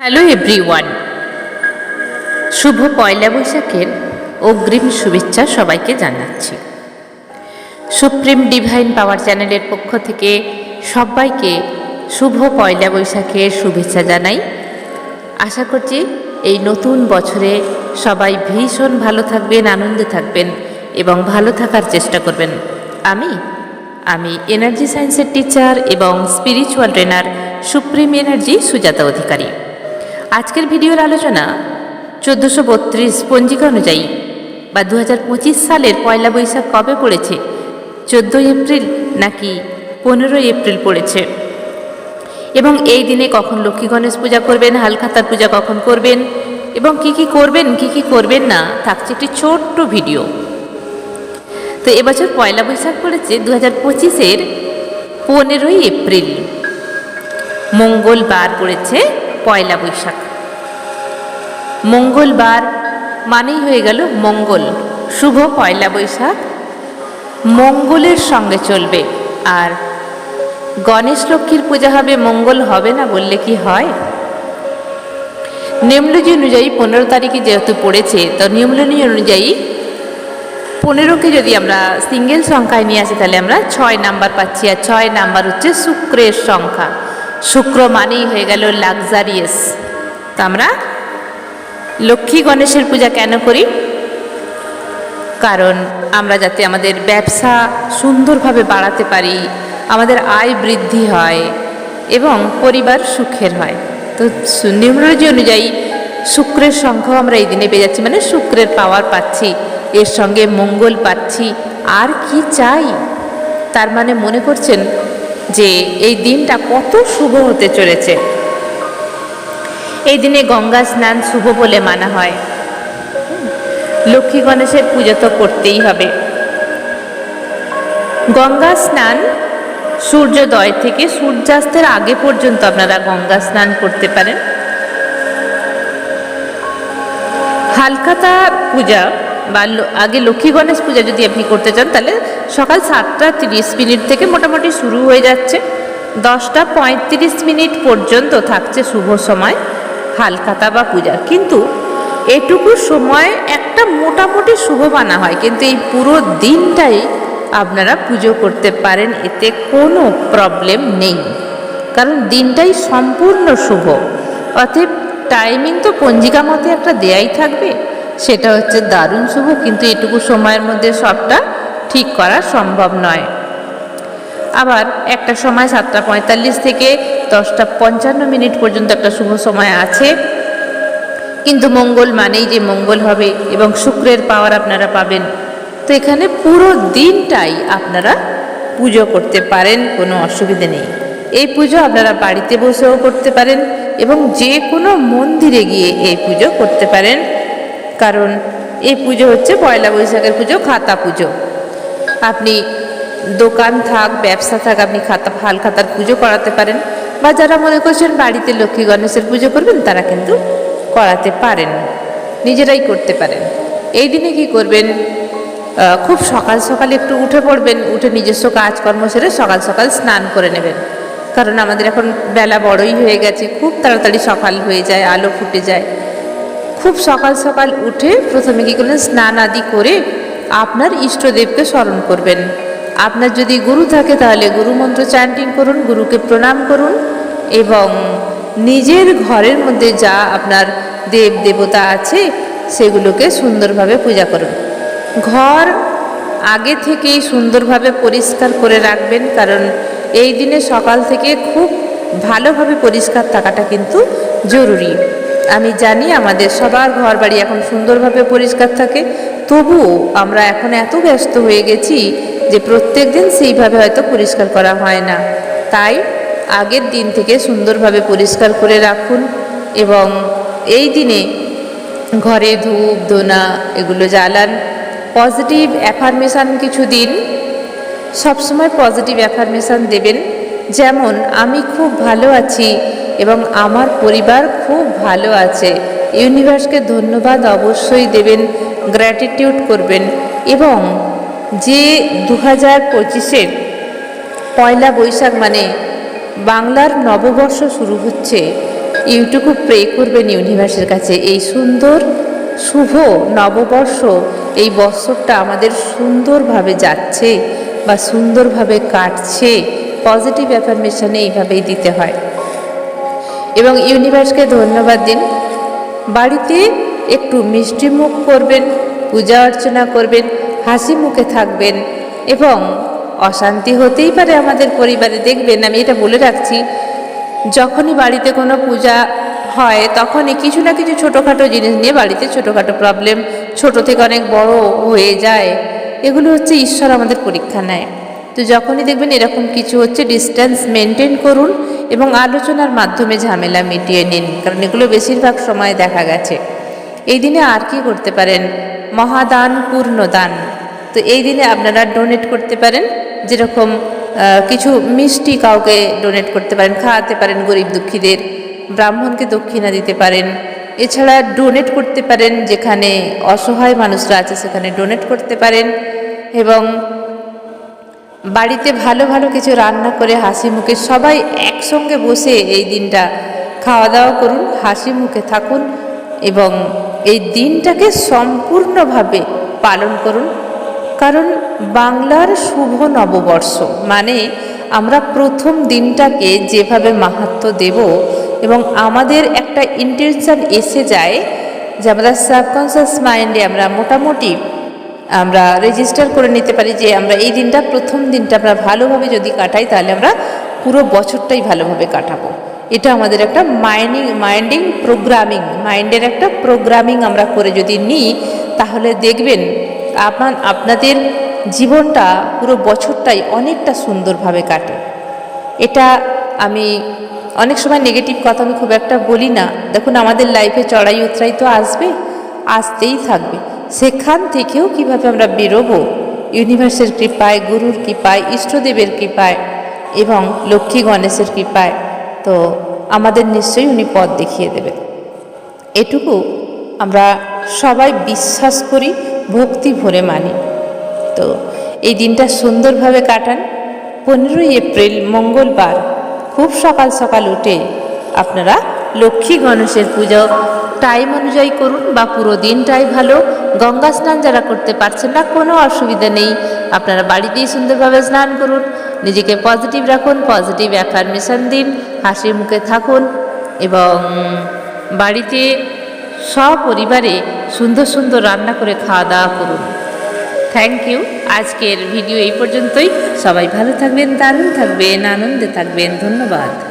Hello everyone শুভ পয়লা বৈশাখের অগ্রিম শুভেচ্ছা সবাইকে জানাচ্ছি। সুপ্রিম ডিভাইন পাওয়ার চ্যানেলের পক্ষ থেকে সবাইকে শুভ পয়লা বৈশাখের শুভেচ্ছা জানাই। আশা করছি এই নতুন বছরে সবাই ভীষণ ভালো থাকবেন, আনন্দে থাকবেন এবং ভালো থাকার চেষ্টা করবেন। আমি আমি এনার্জি সায়েন্সের টিচার এবং spiritual trainer supreme energy Sujata Adhikari. আজকের ভিডিওর আলোচনা চোদ্দোশো বত্রিশ পঞ্জিকা অনুযায়ী বা দু পঁচিশ সালের পয়লা বৈশাখ কবে পড়েছে? চোদ্দোই এপ্রিল নাকি পনেরোই এপ্রিল পড়েছে? এবং এই দিনে কখন লক্ষ্মী গণেশ পূজা করবেন, হালখাতার পূজা কখন করবেন এবং কি কি করবেন, কি কি করবেন না, থাকছে একটি ছোট্ট ভিডিও। তো এবছর পয়লা বৈশাখ পড়েছে দু হাজার পঁচিশের পনেরোই এপ্রিল। মঙ্গলবার পড়েছে পয়লা বৈশাখ। মঙ্গলবার মানেই হয়ে গেল মঙ্গল। শুভ পয়লা বৈশাখ। মঙ্গলের সঙ্গে চলবে। আর গণেশ লক্ষ্মীর পূজা হবে, মঙ্গল হবে না বললে কি হয়? নিয়মলজি অনুযায়ী পনেরো তারিখে যেহেতু পড়েছে, তো নিয়মলজি অনুযায়ী পনেরোকে যদি আমরা সিঙ্গেল সংখ্যায় নিয়ে আসি, তাহলে আমরা ছয় নাম্বার পাচ্ছি। আর ছয় নাম্বার হচ্ছে শুক্রের সংখ্যা। শুক্র মানেই হয়ে গেল লাক্সারিয়াস। তো আমরা লক্ষ্মী গণেশের পূজা কেন করি? কারণ আমরা যাতে আমাদের ব্যবসা সুন্দরভাবে বাড়াতে পারি, আমাদের আয় বৃদ্ধি হয় এবং পরিবার সুখের হয়। তো নিউমোলজি অনুযায়ী শুক্রের সংখ্যাও আমরা এই দিনে পেয়ে যাচ্ছি মানে শুক্রের পাওয়ার পাচ্ছি, এর সঙ্গে মঙ্গল পাচ্ছি। আর কি চাই? তার মানে মনে করছেন যে এই দিনটা কত শুভ হতে চলেছে। এই দিনে গঙ্গা স্নান শুভ বলে মানা হয়। লক্ষ্মী গণেশের পুজো তো করতেই হবে। গঙ্গা স্নান সূর্যোদয় থেকে সূর্যাস্তের আগে পর্যন্ত আপনারা গঙ্গা স্নান করতে পারেন। হালকাতা পূজা বা আগে লক্ষ্মী গণেশ পূজা যদি আপনি করতে চান, তাহলে সকাল সাতটা তিরিশ মিনিট থেকে মোটামুটি শুরু হয়ে যাচ্ছে। দশটা পঁয়ত্রিশ মিনিট পর্যন্ত থাকছে শুভ সময় হালখাতা বা পূজা। কিন্তু এটুকু সময় একটা মোটামুটি শুভ বানা হয়, কিন্তু এই পুরো দিনটাই আপনারা পুজো করতে পারেন, এতে কোনো প্রবলেম নেই। কারণ দিনটাই সম্পূর্ণ শুভ। অতএব টাইমিং তো পঞ্জিকা মতে একটা দেয়াই থাকবে। সেটা হচ্ছে দারুণ শুভ, কিন্তু এটুকু সময়ের মধ্যে সবটা ঠিক করা সম্ভব নয়। আবার একটা সময় সাতটা পঁয়তাল্লিশ থেকে দশটা পঞ্চান্ন মিনিট পর্যন্ত একটা শুভ সময় আছে। কিন্তু মঙ্গল মানেই যে মঙ্গল হবে এবং শুক্রের পাওয়ার আপনারা পাবেন। তো এখানে পুরো দিনটাই আপনারা পুজো করতে পারেন, কোনো অসুবিধে নেই। এই পুজো আপনারা বাড়িতে বসেও করতে পারেন এবং যে কোনো মন্দিরে গিয়ে এই পুজো করতে পারেন। কারণ এই পুজো হচ্ছে পয়লা বৈশাখের পুজো, খাতা পুজো। আপনি দোকান থাক, ব্যবসা থাক, আপনি খাতা হাল খাতার পুজো করাতে পারেন বা যারা মনে করছেন বাড়িতে লক্ষ্মী গণেশের পুজো করবেন, তারা কিন্তু করাতে পারেন, নিজেরাই করতে পারেন। এই দিনে কি করবেন? খুব সকাল সকাল একটু উঠে পড়বেন, উঠে নিজস্ব কাজকর্ম সেরে সকাল সকাল স্নান করে নেবেন। কারণ আমাদের এখন বেলা বড়ই হয়ে গেছে, খুব তাড়াতাড়ি সকাল হয়ে যায়, আলো ফুটে যায়। খুব সকাল সকাল উঠে প্রথমে কী করলেন? স্নান আদি করে আপনার ইষ্টদেবকে স্মরণ করবেন। আপনার যদি গুরু থাকে তাহলে গুরু মন্ত্র চ্যান্টিং করুন, গুরুকে প্রণাম করুন এবং নিজের ঘরের মধ্যে যা আপনার দেব দেবতা আছে সেগুলোকে সুন্দরভাবে পূজা করুন। ঘর আগে থেকেই সুন্দরভাবে পরিষ্কার করে রাখবেন কারণ এই দিনে সকাল থেকে খুব ভালোভাবে পরিষ্কার থাকাটা কিন্তু জরুরি। আমি জানি আমাদের সবার ঘর বাড়ি এখন সুন্দরভাবে পরিষ্কার থাকে, তবুও আমরা এখন এত ব্যস্ত হয়ে গেছি যে প্রত্যেক দিন সেইভাবে হয়তো পরিষ্কার করা হয় না। তাই আগের দিন থেকে সুন্দরভাবে পরিষ্কার করে রাখুন এবং এই দিনে ঘরে ধূপ ধোনা এগুলো জ্বালান। পজিটিভ অ্যাফার্মেশান কিছু দিন। সবসময় পজিটিভ অ্যাফার্মেশান দেবেন। যেমন, আমি খুব ভালো আছি এবং আমার পরিবার খুব ভালো আছে। ইউনিভার্সকে ধন্যবাদ অবশ্যই দেবেন গ্র্যাটিটিউড করবেন এবং যে দু হাজার পঁচিশের পয়লা বৈশাখ মানে বাংলার নববর্ষ শুরু হচ্ছে, এইটুকু প্রে করবেন ইউনিভার্সের কাছে। এই সুন্দর, শুভ নববর্ষ, এই বৎসরটা আমাদের সুন্দরভাবে যাচ্ছে বা সুন্দরভাবে কাটছে। পজিটিভ অ্যাফার্মেশনে এইভাবেই দিতে হয়। এবং ইউনিভার্সকে ধন্যবাদ দিন। বাড়িতে একটু মিষ্টি মুখ করবেন, পূজা অর্চনা করবেন, হাসি মুখে থাকবেন এবং অশান্তি হতেই পারে আমাদের পরিবারে। দেখবেন, আমি এটা বলে রাখছি, যখনই বাড়িতে কোনো পূজা হয়, তখনই কিছু না কিছু ছোটোখাটো জিনিস নিয়ে বাড়িতে ছোটোখাটো প্রবলেম ছোট থেকে অনেক বড় হয়ে যায়। এগুলো হচ্ছে ঈশ্বর আমাদের পরীক্ষা নেয়। তো যখনই দেখবেন এরকম কিছু হচ্ছে ডিস্টেন্স মেনটেন করুন এবং আলোচনার মাধ্যমে ঝামেলা মিটিয়ে নিন, কারণ এগুলো বেশিরভাগ সময় দেখা গেছে। এই দিনে আর কি করতে পারেন? মহাদান, পূর্ণদান। তো এই দিনে আপনারা ডোনেট করতে পারেন, যেরকম কিছু মিষ্টি কাউকে ডোনেট করতে পারেন, খাওয়াতে পারেন গরিব দুঃখীদের, ব্রাহ্মণকে দক্ষিণা দিতে পারেন। এছাড়া ডোনেট করতে পারেন, যেখানে অসহায় মানুষরা আছে সেখানে ডোনেট করতে পারেন এবং বাড়িতে ভালো ভালো কিছু রান্না করে হাসি মুখে সবাই একসঙ্গে বসে এই দিনটা খাওয়া দাওয়া করুন, হাসি মুখে থাকুন এবং এই দিনটাকে সম্পূর্ণভাবে পালন করুন। কারণ বাংলার শুভ নববর্ষ মানে আমরা প্রথম দিনটাকে যেভাবে মাহাত্ম দেব এবং আমাদের একটা ইন্টেনশন এসে যায় যে আমরা সাবকনসিয়াস মাইন্ডে আমরা মোটামুটি আমরা রেজিস্টার করে নিতে পারি যে আমরা এই দিনটা প্রথম দিনটা আমরা ভালোভাবে যদি কাটাই, তাহলে আমরা পুরো বছরটাই ভালোভাবে কাটাবো। এটা আমাদের একটা মাইন্ডিং মাইন্ডিং প্রোগ্রামিং মাইন্ডের একটা প্রোগ্রামিং আমরা করে যদি নিই, তাহলে দেখবেন আপনার, আপনাদের জীবনটা পুরো বছরটাই অনেকটা সুন্দরভাবে কাটে। এটা আমি অনেক সময় নেগেটিভ কথা আমি খুব একটা বলি না। দেখুন, আমাদের লাইফে চড়াই উতরাই তো আসবে, আসতেই থাকবে। সেখান থেকেও কীভাবে আমরা বেরোবো? ইউনিভার্সের কৃপায়, গুরুর কৃপায়, ইষ্টদেবের কৃপায় এবং লক্ষ্মী গণেশের কৃপায়, তো আমাদের নিশ্চয়ই উনি পথ দেখিয়ে দেবেন। এটুকু আমরা সবাই বিশ্বাস করি, ভক্তি ভরে মানি। তো এই দিনটা সুন্দরভাবে কাটান। পনেরোই এপ্রিল, মঙ্গলবার, খুব সকাল সকাল উঠে আপনারা লক্ষ্মী গণেশের পুজো। টাইম অনুযায়ী করুন বা পুরো দিনটাই ভালো। গঙ্গা স্নান যারা করতে পারছেন না, কোনো অসুবিধা নেই। আপনারা বাড়িতেই সুন্দরভাবে স্নান করুন। নিজেকে পজিটিভ রাখুন পজিটিভ অ্যাফার্মেশন দিন, হাসি মুখে থাকুন এবং বাড়িতে সপরিবারে সুন্দর সুন্দর রান্না করে খাওয়া দাওয়া করুন। থ্যাংক ইউ আজকের ভিডিও এই পর্যন্তই। সবাই ভালো থাকবেন, দারুণ থাকবেন, আনন্দে থাকবেন। ধন্যবাদ।